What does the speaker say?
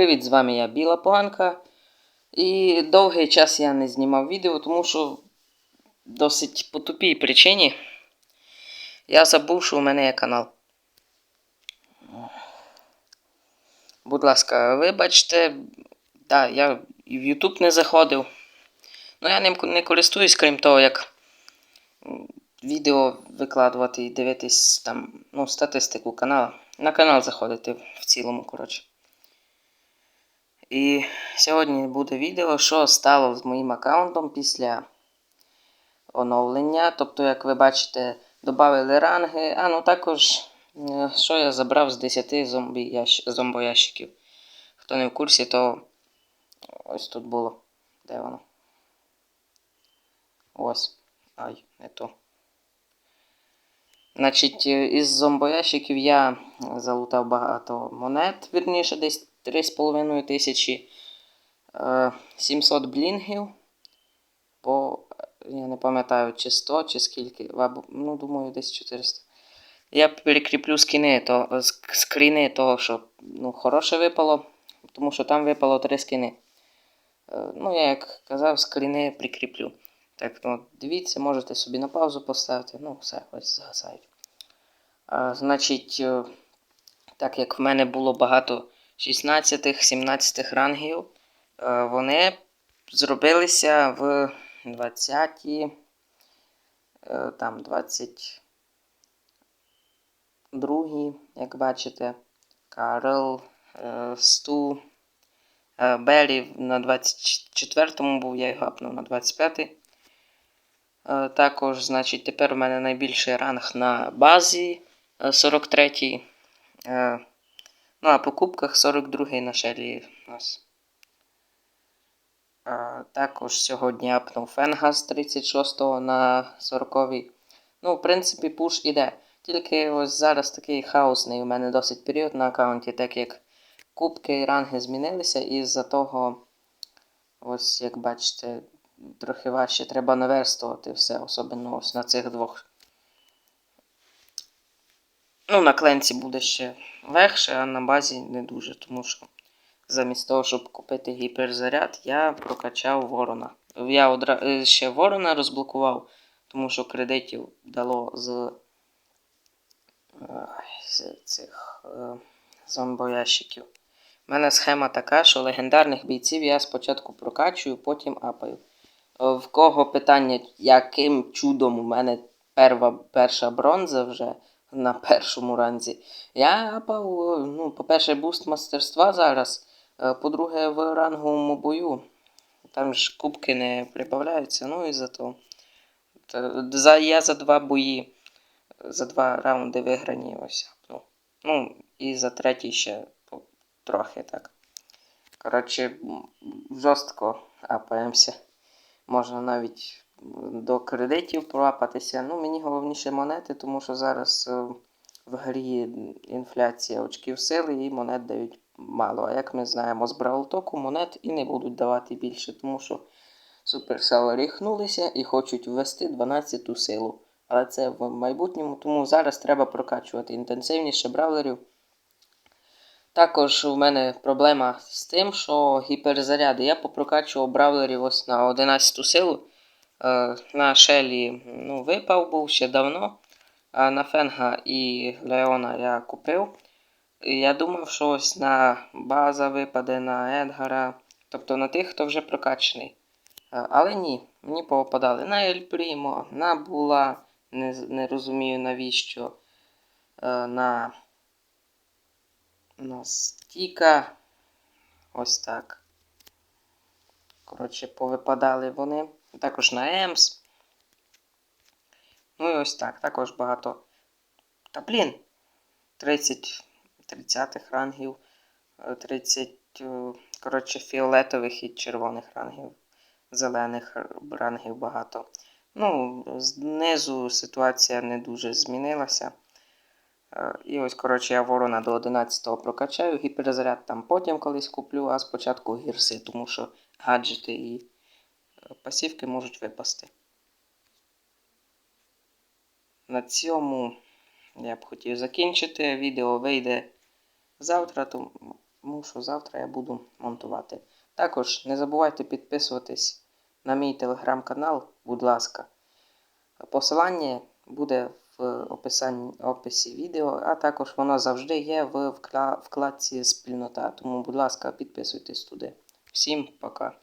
Привіт, з вами я Біла Поганка. І довгий час я не знімав відео, тому що досить по тупій причині я забув, що у мене є канал. Будь ласка, вибачте, да, я і в YouTube не заходив. Ну я ним не користуюсь, крім того, як відео викладувати і дивитись там, ну, статистику каналу. На канал заходити в цілому, коротше. І сьогодні буде відео, що стало з моїм аккаунтом після оновлення. Тобто, як ви бачите, додали ранги, а ну також, е, що я забрав з 10 зомбі ящ... зомбоящиків. Хто не в курсі, то ось тут було. Де воно? Ось. Ай, не то. Значить, е, із зомбоящиків я залутав багато монет, вірніше, десь 3,5 тисячі. 700 блінгів. По, я не пам'ятаю, чи 100, чи скільки. Ну, думаю, десь 400. Я перекріплю скини, то, скріни того, що ну, хороше випало, тому що там випало 3 скини. Е, ну, я як казав, скріни прикріплю. Так, ну, дивіться, можете собі на паузу поставити. Ну, все, ось згасають. А, значить, е, так як в мене було багато 16-17 рангів, е, вони зробилися в 20 е, там 22, як бачите, Карл, е, Сту, Белі на 24-му був, я його апнув на 25-й. Е, Також, значить, тепер у мене найбільший ранг на базі е, 43-й. Ну, а по кубках 42-й на шелі у нас. Е, Також сьогодні апнув Фенгас 36-го на 40-й. Ну, в принципі, пуш іде. Тільки ось зараз такий хаосний у мене досить період на аккаунті, так як кубки і ранги змінилися, і з-за того, ось як бачите, трохи важче треба наверстувати все, особливо ось на цих двох. Ну, на кленці буде ще легше, а на базі не дуже, тому що замість того, щоб купити гіперзаряд, я прокачав ворона. Я одра... е, ще ворона розблокував, тому що кредитів дало з, е, з цих е, зомбоящиків. У мене схема така, що легендарних бійців я спочатку прокачую, потім апаю. В кого питання, яким чудом у мене перва, перша бронза вже на першому ранзі. Я ну, по-перше, буст мастерства зараз. е, По-друге, в ранговому бою. Там ж кубки не прибавляються, ну і за то. Та- За, я за два бої, за два раунди виграні ось. Ну, ну і за третій ще трохи так. Коротше, жорстко апаємося. Можна навіть до кредитів проапатися. Ну, мені головніше монети, тому що зараз е, в грі інфляція очків сили і монет дають мало. А як ми знаємо, з Бравлтоку монет і не будуть давати більше, тому що Supercell ріхнулися і хочуть ввести 12 силу. Але це в майбутньому, тому зараз треба прокачувати інтенсивніше бравлерів. Також у мене проблема з тим, що гіперзаряди. Я попрокачував бравлерів ось на 11 силу. Е, на Шелі ну, випав був ще давно. А на Фенга і Леона я купив. Я думав, що ось на база випаде на Едгара, тобто на тих, хто вже прокачаний. Е, Але ні, мені попадали на Ель Прімо, на Була, не, не розумію навіщо. е, На, на Стіка. Ось так. Коротше, повипадали вони. Також на Емс. Ну і ось так. Також багато. Та блін. 30 30 рангів. е, 30, е, коротше, фіолетових і червоних рангів. Зелених рангів багато. Ну, знизу ситуація не дуже змінилася. Е, І ось, коротше, я ворона до 11-го прокачаю. Гіперзаряд там потім колись куплю, а спочатку гірси, тому що гаджети і е, пасівки можуть випасти. На цьому я б хотів закінчити. Відео вийде завтра, тому що завтра я буду монтувати. Також не забувайте підписуватись на мій телеграм-канал, будь ласка. Посилання буде в описанні, описі відео, а також воно завжди є в вкладці спільнота. Тому, будь ласка, підписуйтесь туди. Всім пока!